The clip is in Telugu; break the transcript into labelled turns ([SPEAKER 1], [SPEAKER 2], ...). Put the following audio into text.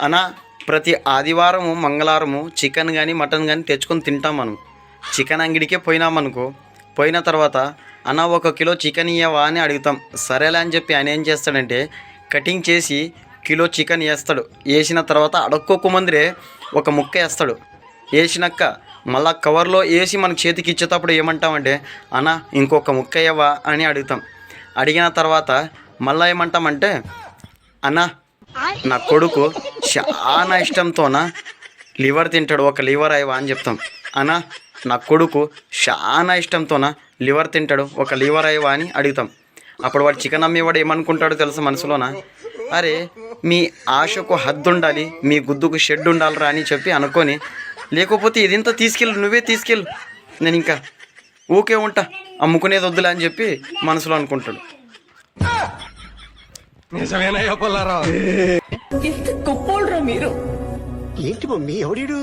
[SPEAKER 1] అన్న ప్రతి ఆదివారము మంగళవారము చికెన్ కానీ మటన్ కానీ తెచ్చుకొని తింటాం మనం. చికెన్ అంగడికే పోయినామనుకో పోయిన తర్వాత అన్న ఒక కిలో చికెన్ ఇయ్యవా? అని అడుగుతాం. సరేలే అని చెప్పి ఆయన ఏం చేస్తాడంటే కటింగ్ చేసి కిలో చికెన్ వేస్తాడు. వేసిన తర్వాత అడక్కోక ముందరే ఒక ముక్క వేస్తాడు. వేసినాక మళ్ళా కవర్లో వేసి మన చేతికి ఇచ్చేటప్పుడు ఏమంటామంటే అన్న ఇంకొక ముక్క ఇవ్వవా అని అడుగుతాం. అడిగిన తర్వాత మళ్ళీ ఏమంటామంటే అన్న నా కొడుకు చాలా ఇష్టంతోన? లివర్ తింటాడు ఒక లివర్ అయ్యవా అని చెప్తాం. అన్న నా కొడుకు చాలా ఇష్టంతోన? లివర్ తింటాడు ఒక లివర్ అయ్యవా అని అడుగుతాం. అప్పుడు వాడు చికెన్ అమ్మేవాడు ఏమనుకుంటాడో తెలుసు మనసులోన? అరే మీ ఆశకు హద్దు ఉండాలి మీ గుద్దుకు షెడ్ ఉండాలిరా అని చెప్పి అనుకొని లేకపోతే ఇదింత తీసుకెళ్ళు నువ్వే తీసుకెళ్ళు. నేను ఇంకా ఊకే ఉంటా అమ్ముకునేది వద్దులే అని చెప్పి మనసులో అనుకుంటాడు.
[SPEAKER 2] గొప్పోళ్ళరా మీరు?
[SPEAKER 3] ఏంటి మమ్మీ ఎవడీడు